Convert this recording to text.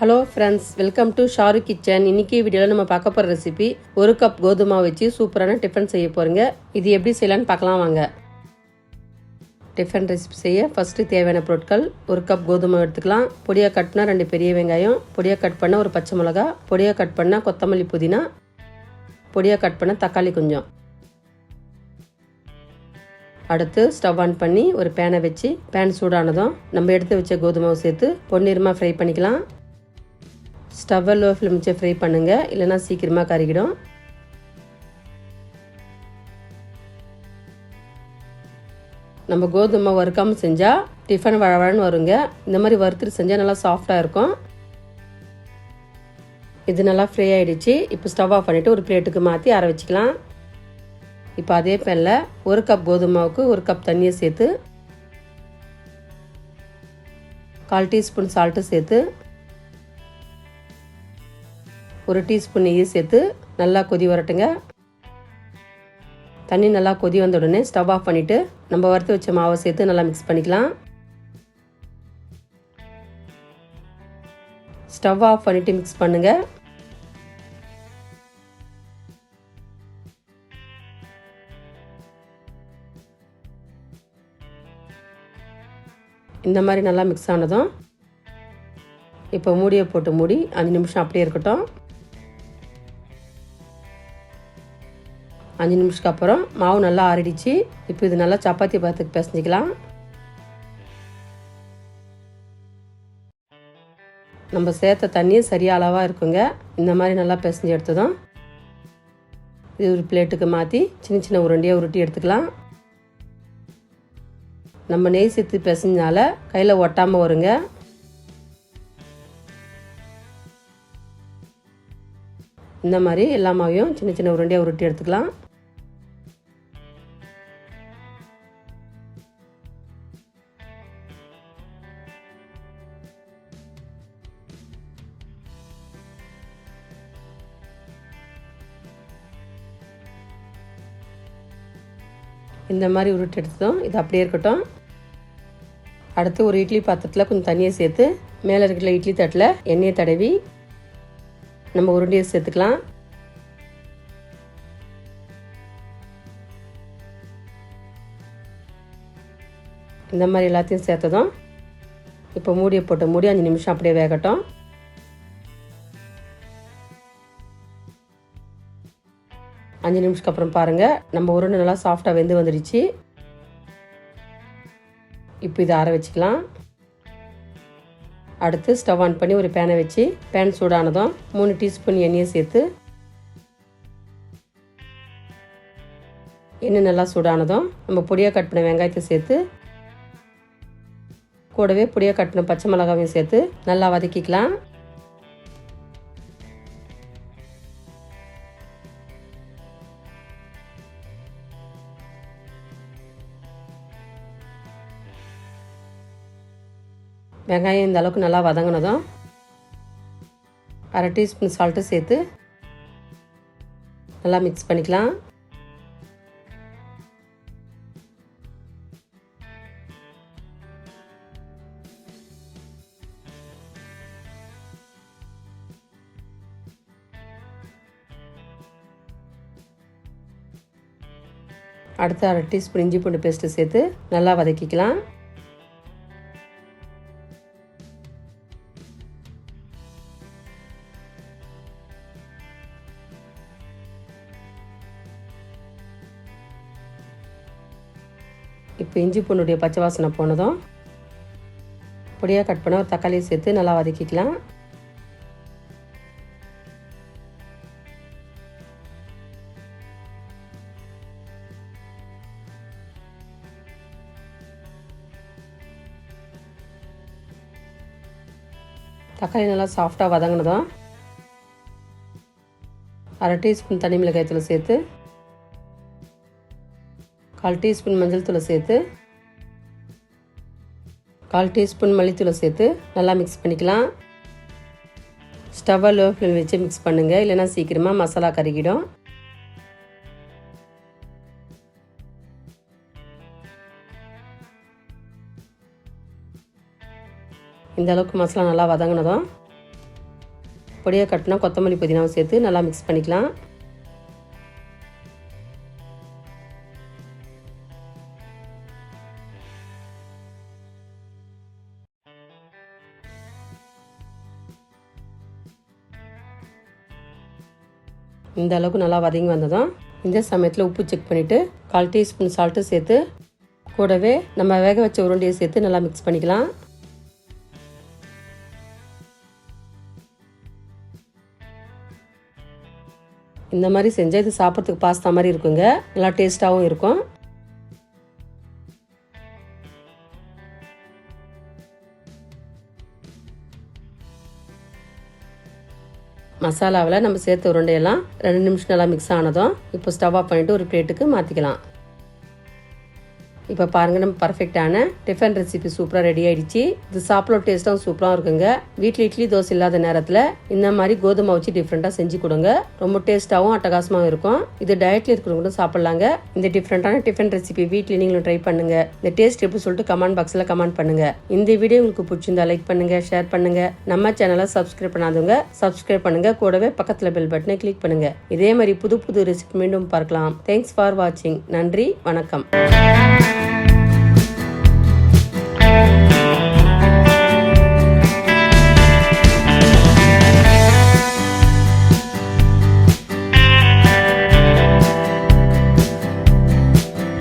Hello friends welcome to Sharu kitchen இன்னைக்கு வீடியோவில் நம்ம பார்க்க போகிற ரெசிபி ஒரு கப் கோதுமை வச்சு சூப்பரான டிஃபன் செய்ய போகிறீங்க இது எப்படி செய்யலான்னு பார்க்கலாம் வாங்க. டிஃபன் ரெசிபி செய்ய ஃபஸ்ட்டு தேவையான பொருட்கள் ஒரு கப் கோதுமை எடுத்துக்கலாம். பொடியாக கட் பண்ணால் ரெண்டு பெரிய வெங்காயம். பொடியாக கட் பண்ண ஒரு பச்சை மிளகா. பொடியாக கட் பண்ணால் கொத்தமல்லி புதினா. பொடியாக கட் பண்ண தக்காளி கொஞ்சம். அடுத்து ஸ்டவ் ஆன் பண்ணி ஒரு பேனை வச்சு பேன் சூடானதும் நம்ம எடுத்து வச்ச கோதுமாவை சேர்த்து பொன்னிறமாக ஃப்ரை பண்ணிக்கலாம். ஸ்டவ்வை லோ ஃப்ளேம் வச்சு ஃப்ரை பண்ணுங்கள் இல்லைனா சீக்கிரமாக கருகிடும். நம்ம கோதுமை வறுக்காமல் செஞ்சால் டிஃபன் வழவழன்னு வருங்க. இந்த மாதிரி வறுத்துட்டு செஞ்சால் நல்லா சாஃப்டாக இருக்கும். இது நல்லா ஃப்ரீ ஆகிடுச்சு இப்போ ஸ்டவ் ஆஃப் பண்ணிவிட்டு ஒரு பிளேட்டுக்கு மாற்றி அரை வச்சுக்கலாம். இப்போ அதே பேனில் ஒரு கப் கோதுமாவுக்கு ஒரு கப் தண்ணியை சேர்த்து கால் டீஸ்பூன் சால்ட்டு சேர்த்து ஒரு டீஸ்பூன் நெய்யை சேர்த்து நல்லா கொதி வரட்டுங்க. தண்ணி நல்லா கொதி வந்த உடனே ஸ்டவ் ஆஃப் பண்ணிவிட்டு நம்ம வறுத்து வச்ச மாவை சேர்த்து நல்லா மிக்ஸ் பண்ணிக்கலாம். ஸ்டவ் ஆஃப் பண்ணிவிட்டு மிக்ஸ் பண்ணுங்கள் இந்த மாதிரி நல்லா மிக்ஸ் ஆனதும் இப்போ மூடியை போட்டு மூடி அஞ்சு நிமிஷம் அப்படியே இருக்கட்டும். அஞ்சு நிமிஷத்துக்கு அப்புறம் மாவு நல்லா ஆறிடுச்சு. இப்போ இது நல்லா சப்பாத்தி பாத்துக்கு பிசைஞ்சிக்கலாம். நம்ம சேர்த்த தண்ணியும் சரியாக அளவாக இருக்குங்க. இந்த மாதிரி நல்லா பிசைஞ்சு எடுத்ததும் இது ஒரு பிளேட்டுக்கு மாற்றி சின்ன சின்ன உருண்டையாக உருட்டி எடுத்துக்கலாம். நம்ம நெய் சேர்த்து பிசைஞ்சால கையில் ஒட்டாமல் வருங்க. இந்த மாதிரி எல்லா மாவையும் சின்ன சின்ன உருண்டையாக உருட்டி எடுத்துக்கலாம். இந்த மாதிரி உருட்டு எடுத்ததும் இது அப்படியே இருக்கட்டும். அடுத்து ஒரு இட்லி பாத்திரத்தில் கொஞ்சம் தண்ணியை சேர்த்து மேலே இருக்கிற இட்லி தட்டில் எண்ணெயை தடவி நம்ம உருண்டையை சேர்த்துக்கலாம். இந்த மாதிரி எல்லாத்தையும் சேர்த்ததும் இப்போ மூடியை போட்டு மூடி அஞ்சு நிமிஷம் அப்படியே வேகட்டும். அஞ்சு நிமிஷத்துக்கு அப்புறம் பாருங்கள் நம்ம உருண்டை நல்லா சாஃப்டாக வெந்து வந்துடுச்சு இப்போ இதை ஆற வச்சுக்கலாம். அடுத்து ஸ்டவ் ஆன் பண்ணி ஒரு பேனை வச்சு பேன் சூடானதும் மூணு டீஸ்பூன் எண்ணெயை சேர்த்து எண்ணெய் நல்லா சூடானதும் நம்ம பொடியாக கட் பண்ண வெங்காயத்தை சேர்த்து கூடவே பொடியாக கட் பண்ண பச்சை மிளகாவையும் சேர்த்து நல்லா வதக்கிக்கலாம். வெங்காயம் இந்த அளவுக்கு நல்லா வதங்கினதும் அரை டீஸ்பூன் சால்ட்டு சேர்த்து நல்லா மிக்ஸ் பண்ணிக்கலாம். அடுத்து அரை டீஸ்பூன் இஞ்சி பூண்டு பேஸ்ட்டு சேர்த்து நல்லா வதக்கிக்கலாம். இப்போ இஞ்சி பூண்டுடைய பச்சை வாசனை போனதும் பொடியாக கட் பண்ண ஒரு தக்காளியை சேர்த்து நல்லா வதக்கிக்கலாம். தக்காளி நல்லா சாஃப்டாக வதங்கினதும் அரை டீஸ்பூன் தனி மிளகாய் தூள் சேர்த்து கால் டீஸ்பூன் மஞ்சள் தூளை சேர்த்து கால் டீஸ்பூன் மல்லித்தூளை சேர்த்து நல்லா மிக்ஸ் பண்ணிக்கலாம். ஸ்டவ்வை லோ ஃப்ளேம் வச்சு மிக்ஸ் பண்ணுங்கள் இல்லைனா சீக்கிரமாக மசாலா கருகிடும். இந்த அளவுக்கு மசாலா நல்லா வதங்கினதும் பொடியாக கட்டினா கொத்தமல்லி புதினாவும் சேர்த்து நல்லா மிக்ஸ் பண்ணிக்கலாம். இந்த அளவுக்கு நல்லா வதங்கி வந்ததும் இந்த சமயத்தில் உப்பு செக் பண்ணிவிட்டு கால் டீஸ்பூன் சால்ட்டு சேர்த்து கூடவே நம்ம வேக வச்ச உருண்டையை சேர்த்து நல்லா மிக்ஸ் பண்ணிக்கலாம். இந்த மாதிரி செஞ்சால் இது சாப்பிட்றதுக்கு பாஸ்தா மாதிரி இருக்குங்க. நல்லா டேஸ்ட்டாகவும் இருக்கும். மசாலாவில் நம்ம சேர்த்த உருண்டையெல்லாம் ரெண்டு நிமிஷம் நல்லா மிக்ஸ் ஆனதும் இப்போ ஸ்டவ் ஆஃப் பண்ணிவிட்டு ஒரு பிளேட்டுக்கு மாற்றிக்கலாம் இப்போ பாருங்கள் நம்ம பர்ஃபெக்டான டிஃபன் ரெசிபி சூப்பராக ரெடி ஆயிடுச்சு. இது சாப்பிட டேஸ்ட்டாகவும் சூப்பராக இருக்குங்க. வீட்டில் இட்லி தோசை இல்லாத நேரத்தில் இந்த மாதிரி கோதுமை வச்சு டிஃப்ரெண்ட்டாக செஞ்சு கொடுங்க. ரொம்ப டேஸ்ட்டாகவும் அட்டகாசமாகவும் இருக்கும். இது டயட்டில் இருக்கிறவங்களும் சாப்பிட்லாங்க. இந்த டிஃப்ரெண்ட்டான டிஃபன் ரெசிபி வீட்டில் நீங்களும் ட்ரை பண்ணுங்க. இந்த டேஸ்ட் எப்படி சொல்லிட்டு கமெண்ட் பாக்ஸில் கமெண்ட் பண்ணுங்க. இந்த வீடியோ உங்களுக்கு பிடிச்சிருந்தா லைக் பண்ணுங்க ஷேர் பண்ணுங்க. நம்ம சேனலை சப்ஸ்கிரைப் பண்ணாதவங்க சப்ஸ்கிரைப் பண்ணுங்க. கூடவே பக்கத்தில் பெல் பட்டனை கிளிக் பண்ணுங்க. இதே மாதிரி புது புது ரெசிபி மீண்டும் பார்க்கலாம். தேங்க்ஸ் ஃபார் வாட்சிங் நன்றி வணக்கம்.